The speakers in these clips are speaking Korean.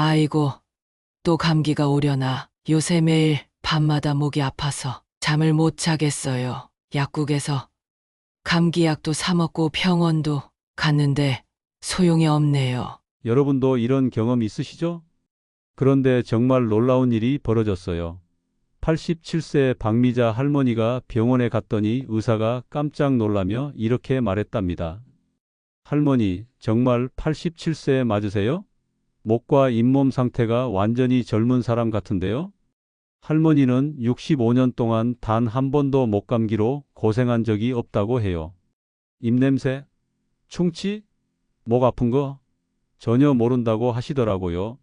아이고, 또 감기가 오려나. 요새 매일 밤마다 목이 아파서 잠을 못 자겠어요. 약국에서 감기약도 사먹고 병원도 갔는데 소용이 없네요. 여러분도 이런 경험 있으시죠? 그런데 정말 놀라운 일이 벌어졌어요. 87세 박미자 할머니가 병원에 갔더니 의사가 깜짝 놀라며 이렇게 말했답니다. 할머니, 정말 87세 맞으세요? 목과 잇몸 상태가 완전히 젊은 사람 같은데요? 할머니는 65년 동안 단 한 번도 목감기로 고생한 적이 없다고 해요. 입냄새? 충치? 목 아픈 거? 전혀 모른다고 하시더라고요.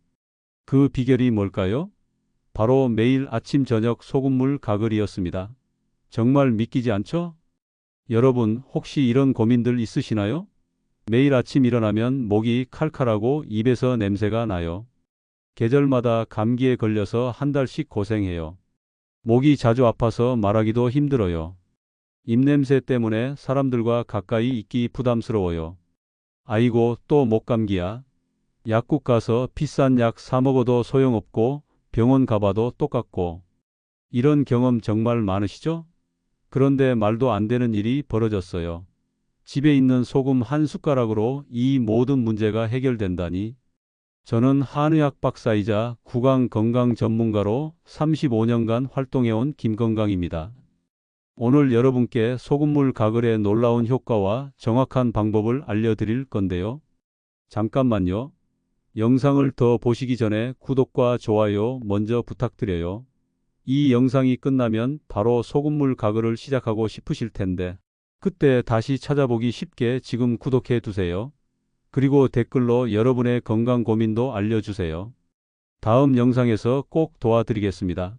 그 비결이 뭘까요? 바로 매일 아침 저녁 소금물 가글이었습니다. 정말 믿기지 않죠? 여러분 혹시 이런 고민들 있으시나요? 매일 아침 일어나면 목이 칼칼하고 입에서 냄새가 나요. 계절마다 감기에 걸려서 한 달씩 고생해요. 목이 자주 아파서 말하기도 힘들어요. 입냄새 때문에 사람들과 가까이 있기 부담스러워요. 아이고 또 목감기야. 약국 가서 비싼 약 사 먹어도 소용없고 병원 가봐도 똑같고. 이런 경험 정말 많으시죠? 그런데 말도 안 되는 일이 벌어졌어요. 집에 있는 소금 한 숟가락으로 이 모든 문제가 해결된다니. 저는 한의학 박사이자 구강 건강 전문가로 35년간 활동해온 김건강입니다. 오늘 여러분께 소금물 가글의 놀라운 효과와 정확한 방법을 알려드릴 건데요. 잠깐만요. 영상을 더 보시기 전에 구독과 좋아요 먼저 부탁드려요. 이 영상이 끝나면 바로 소금물 가글을 시작하고 싶으실 텐데, 그때 다시 찾아보기 쉽게 지금 구독해 두세요. 그리고 댓글로 여러분의 건강 고민도 알려주세요. 다음 영상에서 꼭 도와드리겠습니다.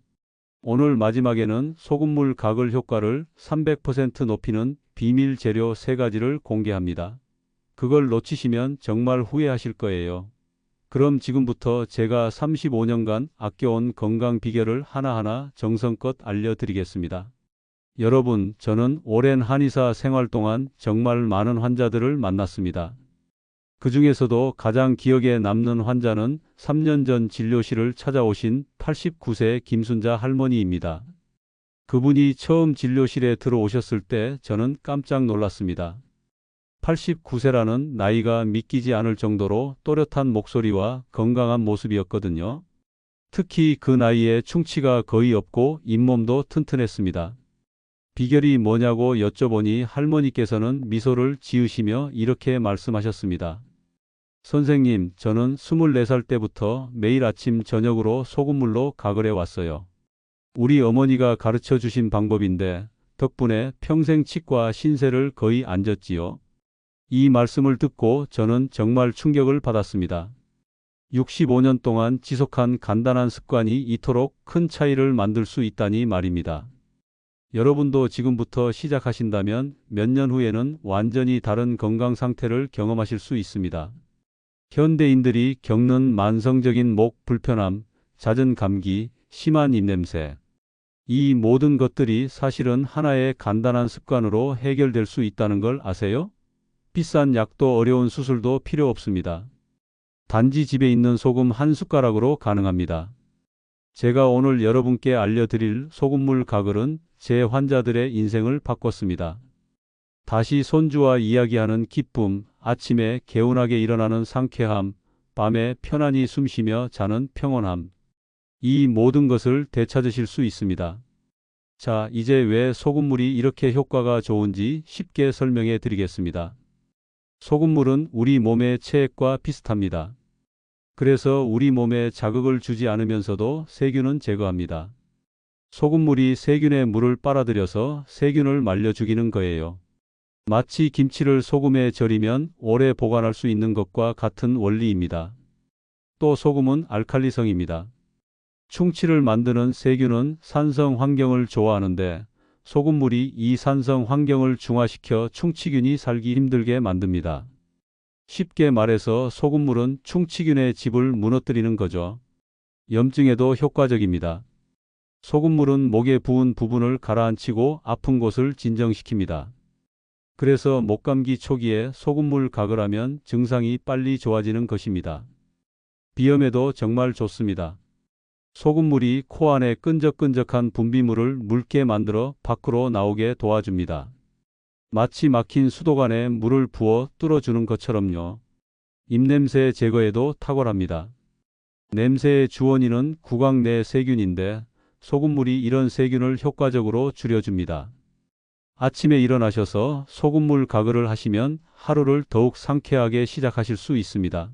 오늘 마지막에는 소금물 가글 효과를 300% 높이는 비밀 재료 3가지를 공개합니다. 그걸 놓치시면 정말 후회하실 거예요. 그럼 지금부터 제가 35년간 아껴온 건강 비결을 하나하나 정성껏 알려드리겠습니다. 여러분, 저는 오랜 한의사 생활 동안 정말 많은 환자들을 만났습니다. 그 중에서도 가장 기억에 남는 환자는 3년 전 진료실을 찾아오신 89세 김순자 할머니입니다. 그분이 처음 진료실에 들어오셨을 때 저는 깜짝 놀랐습니다. 89세라는 나이가 믿기지 않을 정도로 또렷한 목소리와 건강한 모습이었거든요. 특히 그 나이에 충치가 거의 없고 잇몸도 튼튼했습니다. 비결이 뭐냐고 여쭤보니 할머니께서는 미소를 지으시며 이렇게 말씀하셨습니다. 선생님, 저는 24살 때부터 매일 아침 저녁으로 소금물로 가글해 왔어요. 우리 어머니가 가르쳐 주신 방법인데 덕분에 평생 치과 신세를 거의 안 졌지요. 이 말씀을 듣고 저는 정말 충격을 받았습니다. 65년 동안 지속한 간단한 습관이 이토록 큰 차이를 만들 수 있다니 말입니다. 여러분도 지금부터 시작하신다면 몇 년 후에는 완전히 다른 건강 상태를 경험하실 수 있습니다. 현대인들이 겪는 만성적인 목 불편함, 잦은 감기, 심한 입냄새. 이 모든 것들이 사실은 하나의 간단한 습관으로 해결될 수 있다는 걸 아세요? 비싼 약도 어려운 수술도 필요 없습니다. 단지 집에 있는 소금 한 숟가락으로 가능합니다. 제가 오늘 여러분께 알려드릴 소금물 가글은 제 환자들의 인생을 바꿨습니다. 다시 손주와 이야기하는 기쁨, 아침에 개운하게 일어나는 상쾌함, 밤에 편안히 숨쉬며 자는 평온함. 이 모든 것을 되찾으실 수 있습니다. 자, 이제 왜 소금물이 이렇게 효과가 좋은지 쉽게 설명해 드리겠습니다. 소금물은 우리 몸의 체액과 비슷합니다. 그래서 우리 몸에 자극을 주지 않으면서도 세균은 제거합니다. 소금물이 세균의 물을 빨아들여서 세균을 말려 죽이는 거예요. 마치 김치를 소금에 절이면 오래 보관할 수 있는 것과 같은 원리입니다. 또 소금은 알칼리성입니다. 충치를 만드는 세균은 산성 환경을 좋아하는데 소금물이 이 산성 환경을 중화시켜 충치균이 살기 힘들게 만듭니다. 쉽게 말해서 소금물은 충치균의 집을 무너뜨리는 거죠. 염증에도 효과적입니다. 소금물은 목에 부은 부분을 가라앉히고 아픈 곳을 진정시킵니다. 그래서 목감기 초기에 소금물 가글 하면 증상이 빨리 좋아지는 것입니다. 비염에도 정말 좋습니다. 소금물이 코 안에 끈적끈적한 분비물을 묽게 만들어 밖으로 나오게 도와줍니다. 마치 막힌 수도관에 물을 부어 뚫어주는 것처럼요. 입냄새 제거에도 탁월합니다. 냄새의 주원인은 구강 내 세균인데 소금물이 이런 세균을 효과적으로 줄여줍니다. 아침에 일어나셔서 소금물 가글을 하시면 하루를 더욱 상쾌하게 시작하실 수 있습니다.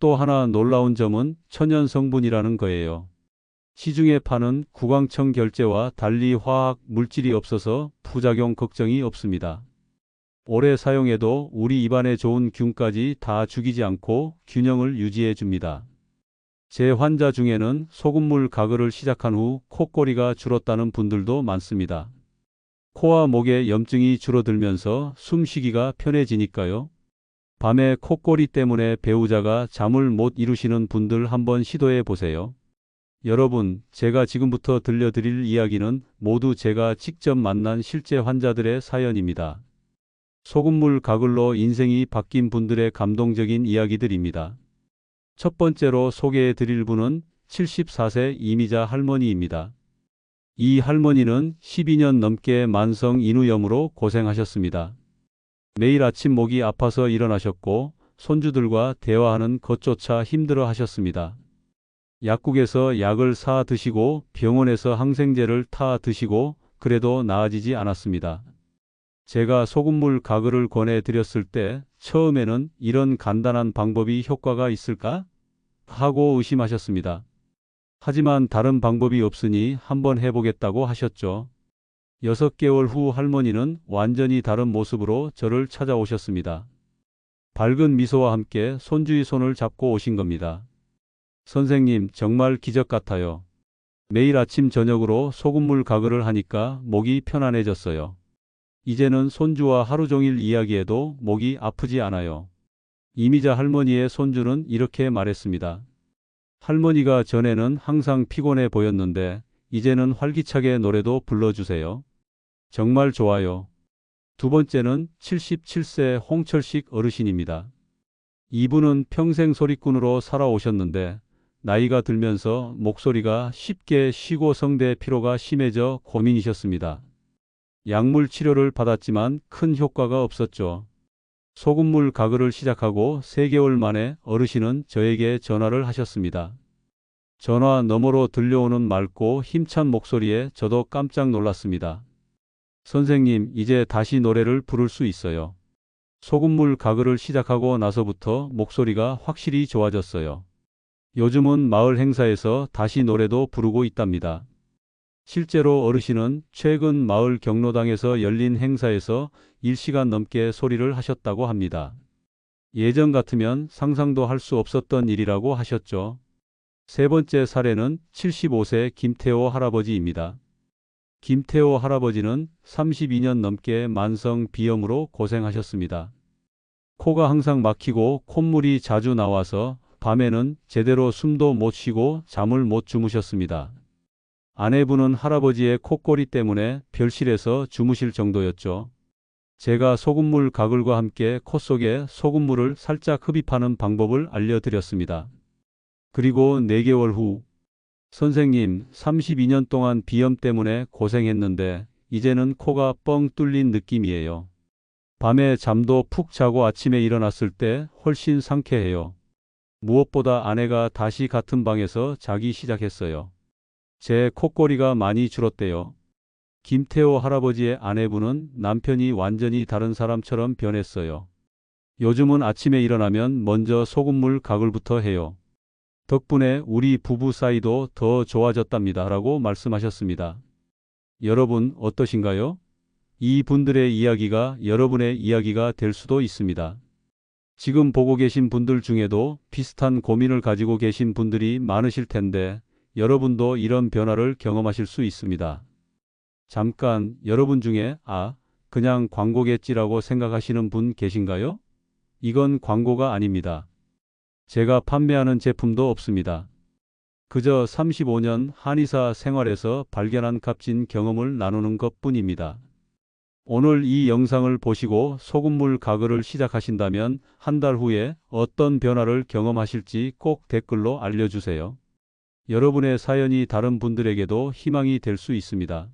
또 하나 놀라운 점은 천연 성분이라는 거예요. 시중에 파는 구강청 결제와 달리 화학 물질이 없어서 부작용 걱정이 없습니다. 오래 사용해도 우리 입안에 좋은 균까지 다 죽이지 않고 균형을 유지해 줍니다. 제 환자 중에는 소금물 가글을 시작한 후 콧꼬리가 줄었다는 분들도 많습니다. 코와 목에 염증이 줄어들면서 숨쉬기가 편해지니까요. 밤에 콧꼬리 때문에 배우자가 잠을 못 이루시는 분들 한번 시도해 보세요. 여러분, 제가 지금부터 들려드릴 이야기는 모두 제가 직접 만난 실제 환자들의 사연입니다. 소금물 가글로 인생이 바뀐 분들의 감동적인 이야기들입니다. 첫 번째로 소개해 드릴 분은 74세 이미자 할머니입니다. 이 할머니는 12년 넘게 만성 인후염으로 고생하셨습니다. 매일 아침 목이 아파서 일어나셨고 손주들과 대화하는 것조차 힘들어 하셨습니다. 약국에서 약을 사 드시고 병원에서 항생제를 타 드시고 그래도 나아지지 않았습니다. 제가 소금물 가글을 권해 드렸을 때 처음에는 이런 간단한 방법이 효과가 있을까? 하고 의심하셨습니다. 하지만 다른 방법이 없으니 한번 해보겠다고 하셨죠. 6개월 후 할머니는 완전히 다른 모습으로 저를 찾아오셨습니다. 밝은 미소와 함께 손주의 손을 잡고 오신 겁니다. 선생님, 정말 기적 같아요. 매일 아침 저녁으로 소금물 가글을 하니까 목이 편안해졌어요. 이제는 손주와 하루 종일 이야기해도 목이 아프지 않아요. 이미자 할머니의 손주는 이렇게 말했습니다. 할머니가 전에는 항상 피곤해 보였는데 이제는 활기차게 노래도 불러주세요. 정말 좋아요. 두 번째는 77세 홍철식 어르신입니다. 이분은 평생 소리꾼으로 살아오셨는데 나이가 들면서 목소리가 쉽게 쉬고 성대 피로가 심해져 고민이셨습니다. 약물 치료를 받았지만 큰 효과가 없었죠. 소금물 가글을 시작하고 3개월 만에 어르신은 저에게 전화를 하셨습니다. 전화 너머로 들려오는 맑고 힘찬 목소리에 저도 깜짝 놀랐습니다. 선생님, 이제 다시 노래를 부를 수 있어요. 소금물 가글을 시작하고 나서부터 목소리가 확실히 좋아졌어요. 요즘은 마을 행사에서 다시 노래도 부르고 있답니다. 실제로 어르신은 최근 마을 경로당에서 열린 행사에서 1시간 넘게 소리를 하셨다고 합니다. 예전 같으면 상상도 할 수 없었던 일이라고 하셨죠. 세 번째 사례는 75세 김태호 할아버지입니다. 김태호 할아버지는 32년 넘게 만성 비염으로 고생하셨습니다. 코가 항상 막히고 콧물이 자주 나와서 밤에는 제대로 숨도 못 쉬고 잠을 못 주무셨습니다. 아내분은 할아버지의 콧꼬리 때문에 별실에서 주무실 정도였죠. 제가 소금물 가글과 함께 코 속에 소금물을 살짝 흡입하는 방법을 알려드렸습니다. 그리고 4개월 후, 선생님, 32년 동안 비염 때문에 고생했는데, 이제는 코가 뻥 뚫린 느낌이에요. 밤에 잠도 푹 자고 아침에 일어났을 때 훨씬 상쾌해요. 무엇보다 아내가 다시 같은 방에서 자기 시작했어요. 제 콧꼬리가 많이 줄었대요. 김태호 할아버지의 아내분은 남편이 완전히 다른 사람처럼 변했어요. 요즘은 아침에 일어나면 먼저 소금물 가글부터 해요. 덕분에 우리 부부 사이도 더 좋아졌답니다. 라고 말씀하셨습니다. 여러분 어떠신가요? 이 분들의 이야기가 여러분의 이야기가 될 수도 있습니다. 지금 보고 계신 분들 중에도 비슷한 고민을 가지고 계신 분들이 많으실 텐데 여러분도 이런 변화를 경험하실 수 있습니다. 잠깐 여러분 중에 아, 그냥 광고겠지라고 생각하시는 분 계신가요? 이건 광고가 아닙니다. 제가 판매하는 제품도 없습니다. 그저 35년 한의사 생활에서 발견한 값진 경험을 나누는 것 뿐입니다. 오늘 이 영상을 보시고 소금물 가글을 시작하신다면 한 달 후에 어떤 변화를 경험하실지 꼭 댓글로 알려주세요. 여러분의 사연이 다른 분들에게도 희망이 될 수 있습니다.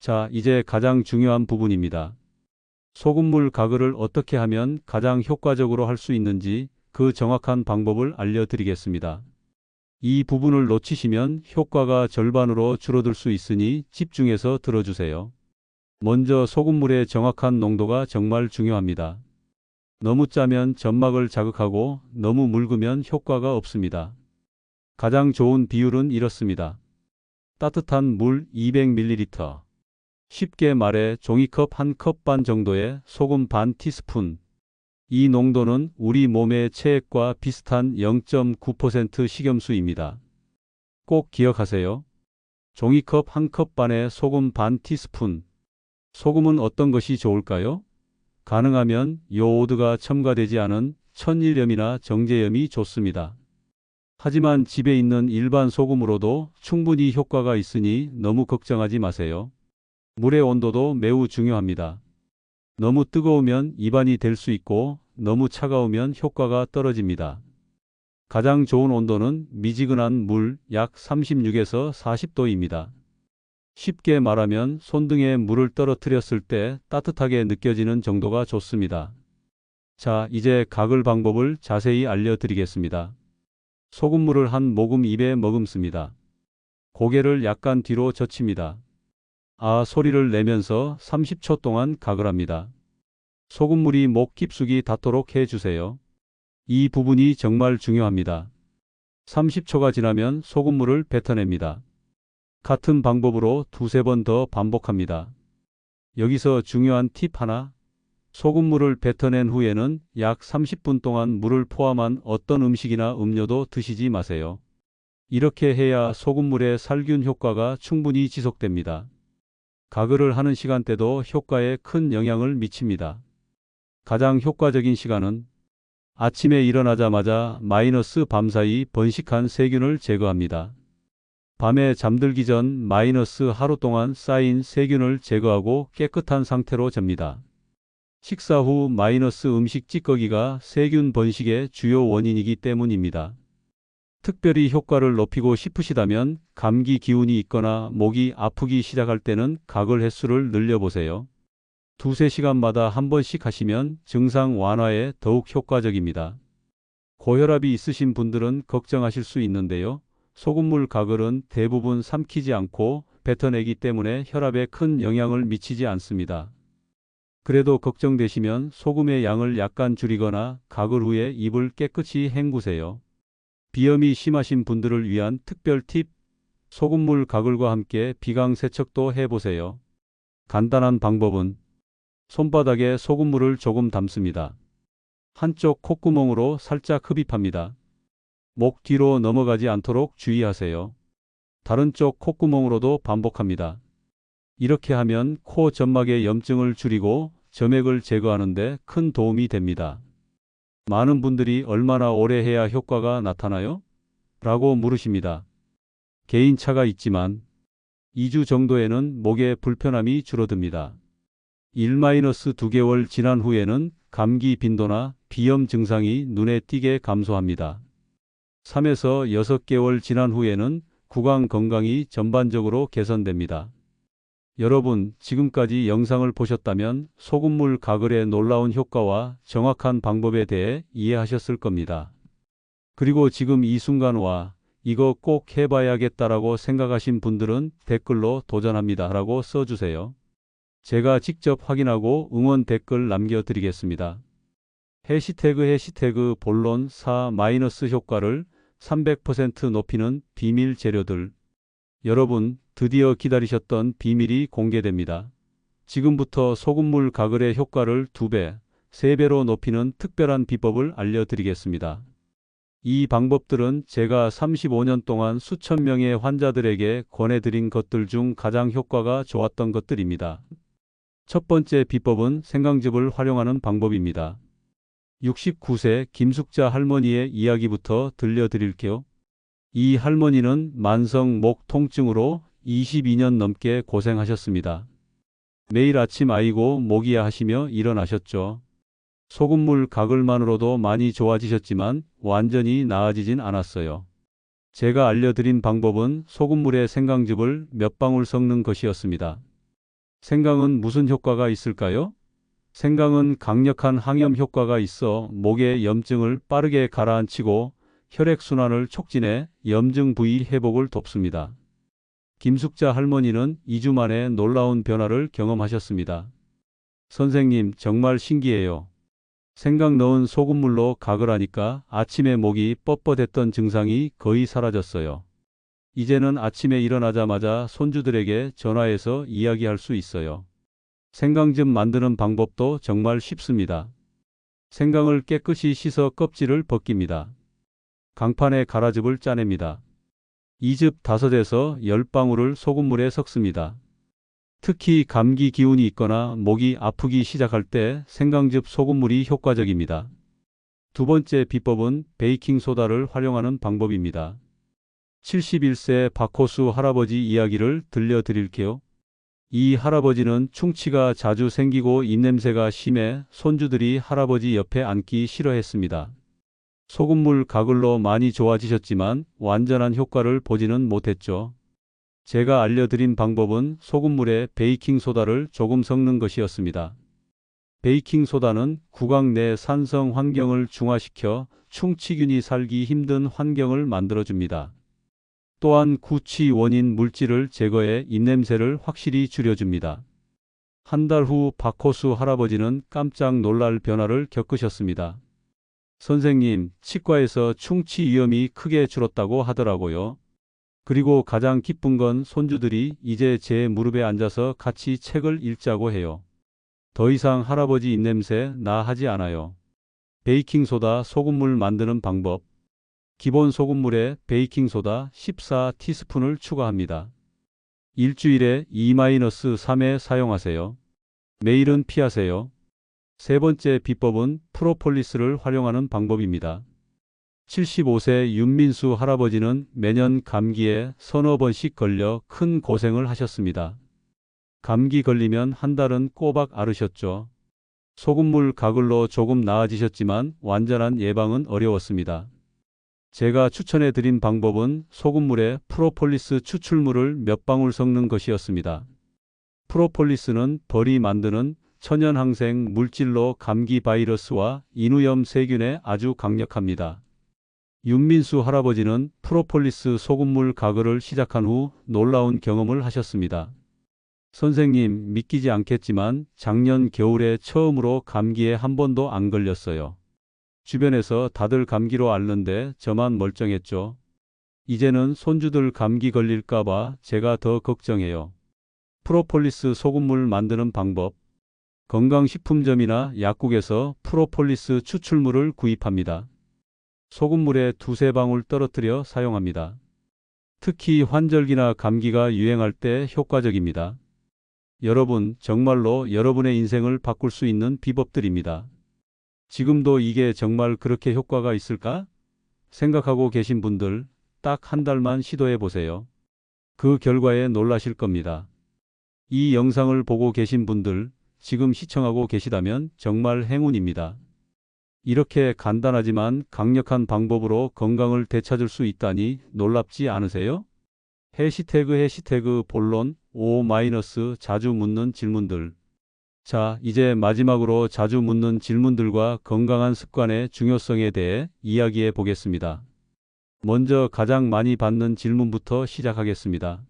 자, 이제 가장 중요한 부분입니다. 소금물 가글을 어떻게 하면 가장 효과적으로 할 수 있는지 그 정확한 방법을 알려드리겠습니다. 이 부분을 놓치시면 효과가 절반으로 줄어들 수 있으니 집중해서 들어주세요. 먼저 소금물의 정확한 농도가 정말 중요합니다. 너무 짜면 점막을 자극하고 너무 묽으면 효과가 없습니다. 가장 좋은 비율은 이렇습니다. 따뜻한 물 200ml. 쉽게 말해 종이컵 한 컵 반 정도의 소금 반 티스푼. 이 농도는 우리 몸의 체액과 비슷한 0.9% 식염수입니다. 꼭 기억하세요. 종이컵 한 컵 반에 소금 반 티스푼. 소금은 어떤 것이 좋을까요? 가능하면 요오드가 첨가되지 않은 천일염이나 정제염이 좋습니다. 하지만 집에 있는 일반 소금으로도 충분히 효과가 있으니 너무 걱정하지 마세요. 물의 온도도 매우 중요합니다. 너무 뜨거우면 입안이 될 수 있고 너무 차가우면 효과가 떨어집니다. 가장 좋은 온도는 미지근한 물 약 36에서 40도입니다. 쉽게 말하면 손등에 물을 떨어뜨렸을 때 따뜻하게 느껴지는 정도가 좋습니다. 자, 이제 가글 방법을 자세히 알려드리겠습니다. 소금물을 한 모금 입에 머금습니다. 고개를 약간 뒤로 젖힙니다. 아 소리를 내면서 30초 동안 가글합니다. 소금물이 목 깊숙이 닿도록 해주세요. 이 부분이 정말 중요합니다. 30초가 지나면 소금물을 뱉어냅니다. 같은 방법으로 두세 번 더 반복합니다. 여기서 중요한 팁 하나. 소금물을 뱉어낸 후에는 약 30분 동안 물을 포함한 어떤 음식이나 음료도 드시지 마세요. 이렇게 해야 소금물의 살균 효과가 충분히 지속됩니다. 가글을 하는 시간대도 효과에 큰 영향을 미칩니다. 가장 효과적인 시간은 아침에 일어나자마자 마이너스 밤사이 번식한 세균을 제거합니다. 밤에 잠들기 전 마이너스 하루 동안 쌓인 세균을 제거하고 깨끗한 상태로 접니다. 식사 후 마이너스 음식 찌꺼기가 세균 번식의 주요 원인이기 때문입니다. 특별히 효과를 높이고 싶으시다면 감기 기운이 있거나 목이 아프기 시작할 때는 가글 횟수를 늘려보세요. 두세 시간마다 한 번씩 하시면 증상 완화에 더욱 효과적입니다. 고혈압이 있으신 분들은 걱정하실 수 있는데요. 소금물 가글은 대부분 삼키지 않고 뱉어내기 때문에 혈압에 큰 영향을 미치지 않습니다. 그래도 걱정되시면 소금의 양을 약간 줄이거나 가글 후에 입을 깨끗이 헹구세요. 비염이 심하신 분들을 위한 특별 팁, 소금물 가글과 함께 비강 세척도 해보세요. 간단한 방법은 손바닥에 소금물을 조금 담습니다. 한쪽 콧구멍으로 살짝 흡입합니다. 목 뒤로 넘어가지 않도록 주의하세요. 다른 쪽 콧구멍으로도 반복합니다. 이렇게 하면 코 점막의 염증을 줄이고 점액을 제거하는데 큰 도움이 됩니다. 많은 분들이 얼마나 오래 해야 효과가 나타나요? 라고 물으십니다. 개인차가 있지만 2주 정도에는 목의 불편함이 줄어듭니다. 1-2개월 지난 후에는 감기 빈도나 비염 증상이 눈에 띄게 감소합니다. 3에서 6개월 지난 후에는 구강 건강이 전반적으로 개선됩니다. 여러분, 지금까지 영상을 보셨다면 소금물 가글의 놀라운 효과와 정확한 방법에 대해 이해하셨을 겁니다. 그리고 지금 이 순간와 이거 꼭 해봐야겠다라고 생각하신 분들은 댓글로 도전합니다 라고 써주세요. 제가 직접 확인하고 응원 댓글 남겨드리겠습니다. 해시태그 해시태그 본론 4 마이너스 효과를 300% 높이는 비밀 재료들. 여러분, 드디어 기다리셨던 비밀이 공개됩니다. 지금부터 소금물 가글의 효과를 2배, 3배로 높이는 특별한 비법을 알려드리겠습니다. 이 방법들은 제가 35년 동안 수천 명의 환자들에게 권해드린 것들 중 가장 효과가 좋았던 것들입니다. 첫 번째 비법은 생강즙을 활용하는 방법입니다. 69세 김숙자 할머니의 이야기부터 들려드릴게요. 이 할머니는 만성 목 통증으로 22년 넘게 고생하셨습니다. 매일 아침 아이고 목이야 하시며 일어나셨죠. 소금물 가글만으로도 많이 좋아지셨지만 완전히 나아지진 않았어요. 제가 알려드린 방법은 소금물에 생강즙을 몇 방울 섞는 것이었습니다. 생강은 무슨 효과가 있을까요? 생강은 강력한 항염 효과가 있어 목의 염증을 빠르게 가라앉히고 혈액순환을 촉진해 염증 부위 회복을 돕습니다. 김숙자 할머니는 2주 만에 놀라운 변화를 경험하셨습니다. 선생님, 정말 신기해요. 생강 넣은 소금물로 각을 하니까 아침에 목이 뻣뻣했던 증상이 거의 사라졌어요. 이제는 아침에 일어나자마자 손주들에게 전화해서 이야기할 수 있어요. 생강즙 만드는 방법도 정말 쉽습니다. 생강을 깨끗이 씻어 껍질을 벗깁니다. 강판에 가라즙을 짜냅니다. 이즙 5에서 10방울을 소금물에 섞습니다. 특히 감기 기운이 있거나 목이 아프기 시작할 때 생강즙 소금물이 효과적입니다. 두 번째 비법은 베이킹소다를 활용하는 방법입니다. 71세 박호수 할아버지 이야기를 들려드릴게요. 이 할아버지는 충치가 자주 생기고 입냄새가 심해 손주들이 할아버지 옆에 앉기 싫어했습니다. 소금물 가글로 많이 좋아지셨지만 완전한 효과를 보지는 못했죠. 제가 알려드린 방법은 소금물에 베이킹소다를 조금 섞는 것이었습니다. 베이킹소다는 구강 내 산성 환경을 중화시켜 충치균이 살기 힘든 환경을 만들어줍니다. 또한 구취 원인 물질을 제거해 입냄새를 확실히 줄여줍니다. 한 달 후 박호수 할아버지는 깜짝 놀랄 변화를 겪으셨습니다. 선생님, 치과에서 충치 위험이 크게 줄었다고 하더라고요. 그리고 가장 기쁜 건 손주들이 이제 제 무릎에 앉아서 같이 책을 읽자고 해요. 더 이상 할아버지 입냄새 나 하지 않아요. 베이킹소다 소금물 만드는 방법. 기본 소금물에 베이킹소다 14티스푼을 추가합니다. 일주일에 2-3회 사용하세요. 매일은 피하세요. 세 번째 비법은 프로폴리스를 활용하는 방법입니다. 75세 윤민수 할아버지는 매년 감기에 서너 번씩 걸려 큰 고생을 하셨습니다. 감기 걸리면 한 달은 꼬박 앓으셨죠. 소금물 가글로 조금 나아지셨지만 완전한 예방은 어려웠습니다. 제가 추천해 드린 방법은 소금물에 프로폴리스 추출물을 몇 방울 섞는 것이었습니다. 프로폴리스는 벌이 만드는 천연 항생 물질로 감기 바이러스와 인후염 세균에 아주 강력합니다. 윤민수 할아버지는 프로폴리스 소금물 가글을 시작한 후 놀라운 경험을 하셨습니다. 선생님, 믿기지 않겠지만 작년 겨울에 처음으로 감기에 한 번도 안 걸렸어요. 주변에서 다들 감기로 앓는데 저만 멀쩡했죠. 이제는 손주들 감기 걸릴까봐 제가 더 걱정해요. 프로폴리스 소금물 만드는 방법. 건강식품점이나 약국에서 프로폴리스 추출물을 구입합니다. 소금물에 두세 방울 떨어뜨려 사용합니다. 특히 환절기나 감기가 유행할 때 효과적입니다. 여러분, 정말로 여러분의 인생을 바꿀 수 있는 비법들입니다. 지금도 이게 정말 그렇게 효과가 있을까? 생각하고 계신 분들 딱 한 달만 시도해 보세요. 그 결과에 놀라실 겁니다. 이 영상을 보고 계신 분들 지금 시청하고 계시다면 정말 행운입니다. 이렇게 간단하지만 강력한 방법으로 건강을 되찾을 수 있다니 놀랍지 않으세요? 해시태그 해시태그 본론 5 마이너스 자주 묻는 질문들 자, 이제 마지막으로 자주 묻는 질문들과 건강한 습관의 중요성에 대해 이야기해 보겠습니다. 먼저 가장 많이 받는 질문부터 시작하겠습니다.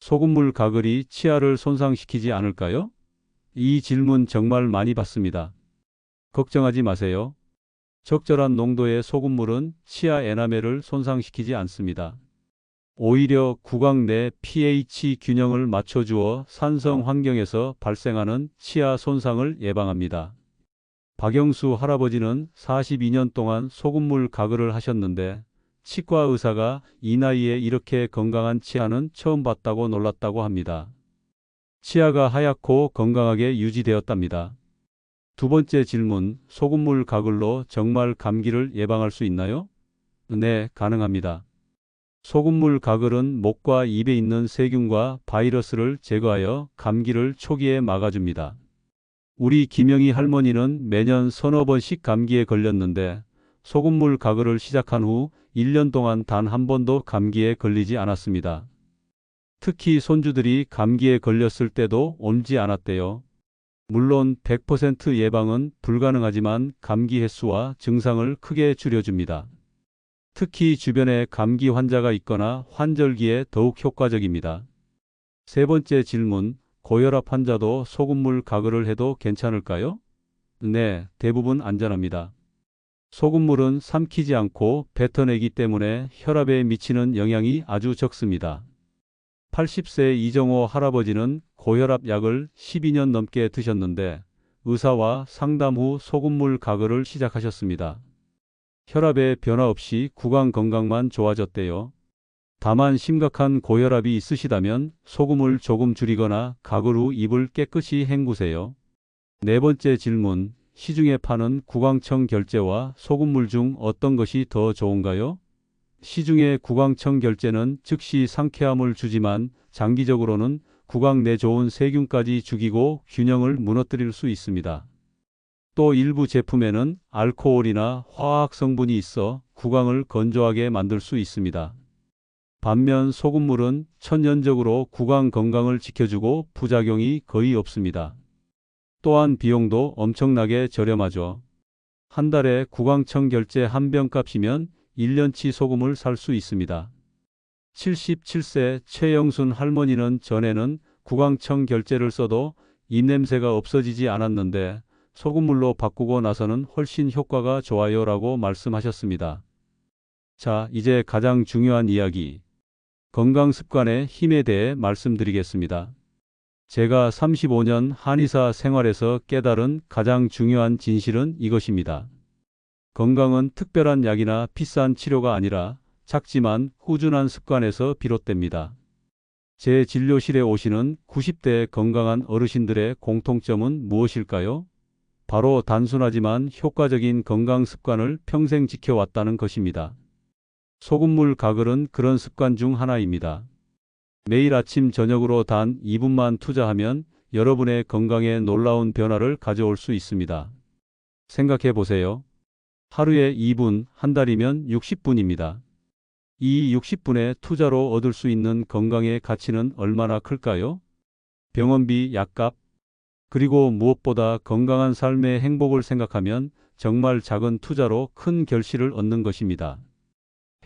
소금물 가글이 치아를 손상시키지 않을까요? 이 질문 정말 많이 받습니다. 걱정하지 마세요. 적절한 농도의 소금물은 치아 에나멜을 손상시키지 않습니다. 오히려 구강 내 pH 균형을 맞춰주어 산성 환경에서 발생하는 치아 손상을 예방합니다. 박영수 할아버지는 42년 동안 소금물 가글을 하셨는데 치과 의사가 이 나이에 이렇게 건강한 치아는 처음 봤다고 놀랐다고 합니다. 치아가 하얗고 건강하게 유지되었답니다. 두 번째 질문, 소금물 가글로 정말 감기를 예방할 수 있나요? 네, 가능합니다. 소금물 가글은 목과 입에 있는 세균과 바이러스를 제거하여 감기를 초기에 막아줍니다. 우리 김영희 할머니는 매년 서너 번씩 감기에 걸렸는데 소금물 가글을 시작한 후 1년 동안 단 한 번도 감기에 걸리지 않았습니다. 특히 손주들이 감기에 걸렸을 때도 옮지 않았대요. 물론 100% 예방은 불가능하지만 감기 횟수와 증상을 크게 줄여줍니다. 특히 주변에 감기 환자가 있거나 환절기에 더욱 효과적입니다. 세 번째 질문, 고혈압 환자도 소금물 가글을 해도 괜찮을까요? 네, 대부분 안전합니다. 소금물은 삼키지 않고 뱉어내기 때문에 혈압에 미치는 영향이 아주 적습니다. 80세 이정호 할아버지는 고혈압 약을 12년 넘게 드셨는데 의사와 상담 후 소금물 가글을 시작하셨습니다. 혈압에 변화 없이 구강 건강만 좋아졌대요. 다만 심각한 고혈압이 있으시다면 소금을 조금 줄이거나 가글 후 입을 깨끗이 헹구세요. 네 번째 질문. 시중에 파는 구강청 결제와 소금물 중 어떤 것이 더 좋은가요? 시중의 구강청 결제는 즉시 상쾌함을 주지만 장기적으로는 구강 내 좋은 세균까지 죽이고 균형을 무너뜨릴 수 있습니다. 또 일부 제품에는 알코올이나 화학 성분이 있어 구강을 건조하게 만들 수 있습니다. 반면 소금물은 천연적으로 구강 건강을 지켜주고 부작용이 거의 없습니다. 또한 비용도 엄청나게 저렴하죠. 한 달에 구강청 결제 한 병 값이면 1년치 소금을 살 수 있습니다. 77세 최영순 할머니는 전에는 구강청 결제를 써도 입냄새가 없어지지 않았는데 소금물로 바꾸고 나서는 훨씬 효과가 좋아요 라고 말씀하셨습니다. 자, 이제 가장 중요한 이야기. 건강 습관의 힘에 대해 말씀드리겠습니다. 제가 35년 한의사 생활에서 깨달은 가장 중요한 진실은 이것입니다. 건강은 특별한 약이나 비싼 치료가 아니라 작지만 꾸준한 습관에서 비롯됩니다. 제 진료실에 오시는 90대 건강한 어르신들의 공통점은 무엇일까요? 바로 단순하지만 효과적인 건강 습관을 평생 지켜왔다는 것입니다. 소금물 가글은 그런 습관 중 하나입니다. 매일 아침 저녁으로 단 2분만 투자하면 여러분의 건강에 놀라운 변화를 가져올 수 있습니다. 생각해 보세요. 하루에 2분, 한 달이면 60분입니다. 이 60분의 투자로 얻을 수 있는 건강의 가치는 얼마나 클까요? 병원비, 약값, 그리고 무엇보다 건강한 삶의 행복을 생각하면 정말 작은 투자로 큰 결실을 얻는 것입니다.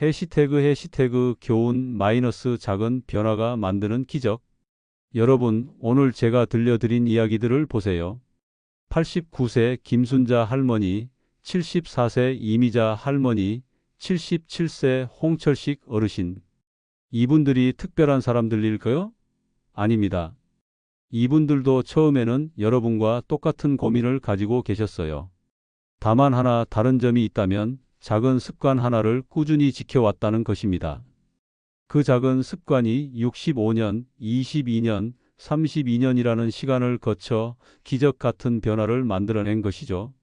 해시태그 해시태그 교훈 마이너스 작은 변화가 만드는 기적. 여러분, 오늘 제가 들려드린 이야기들을 보세요. 89세 김순자 할머니, 74세 이미자 할머니, 77세 홍철식 어르신. 이분들이 특별한 사람들일까요? 아닙니다. 이분들도 처음에는 여러분과 똑같은 고민을 가지고 계셨어요. 다만 하나 다른 점이 있다면 작은 습관 하나를 꾸준히 지켜왔다는 것입니다. 그 작은 습관이 65년, 22년, 32년이라는 시간을 거쳐 기적 같은 변화를 만들어낸 것이죠.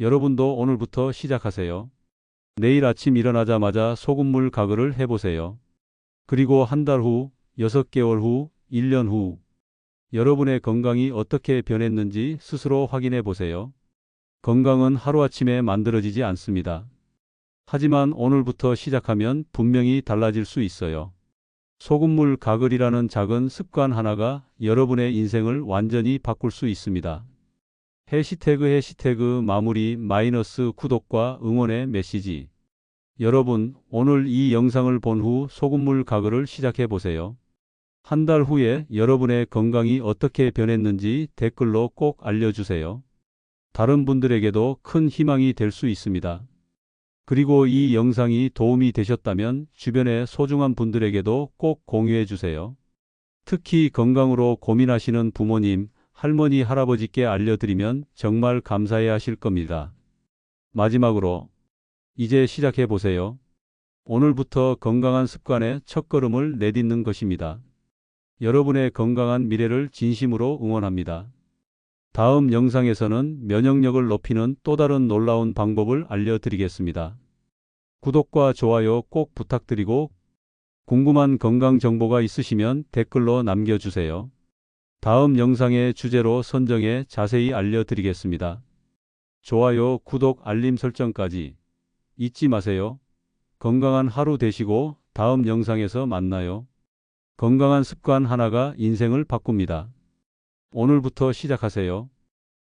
여러분도 오늘부터 시작하세요. 내일 아침 일어나자마자 소금물 가글을 해보세요. 그리고 한 달 후, 6개월 후, 1년 후, 여러분의 건강이 어떻게 변했는지 스스로 확인해 보세요. 건강은 하루아침에 만들어지지 않습니다. 하지만 오늘부터 시작하면 분명히 달라질 수 있어요. 소금물 가글이라는 작은 습관 하나가 여러분의 인생을 완전히 바꿀 수 있습니다. 해시태그 해시태그 마무리 마이너스 구독과 응원의 메시지. 여러분, 오늘 이 영상을 본 후 소금물 가글을 시작해 보세요. 한 달 후에 여러분의 건강이 어떻게 변했는지 댓글로 꼭 알려주세요. 다른 분들에게도 큰 희망이 될 수 있습니다. 그리고 이 영상이 도움이 되셨다면 주변의 소중한 분들에게도 꼭 공유해 주세요. 특히 건강으로 고민하시는 부모님, 할머니, 할아버지께 알려드리면 정말 감사해 하실 겁니다. 마지막으로, 이제 시작해 보세요. 오늘부터 건강한 습관의 첫걸음을 내딛는 것입니다. 여러분의 건강한 미래를 진심으로 응원합니다. 다음 영상에서는 면역력을 높이는 또 다른 놀라운 방법을 알려드리겠습니다. 구독과 좋아요 꼭 부탁드리고 궁금한 건강 정보가 있으시면 댓글로 남겨주세요. 다음 영상의 주제로 선정해 자세히 알려드리겠습니다. 좋아요, 구독, 알림 설정까지 잊지 마세요. 건강한 하루 되시고 다음 영상에서 만나요. 건강한 습관 하나가 인생을 바꿉니다. 오늘부터 시작하세요.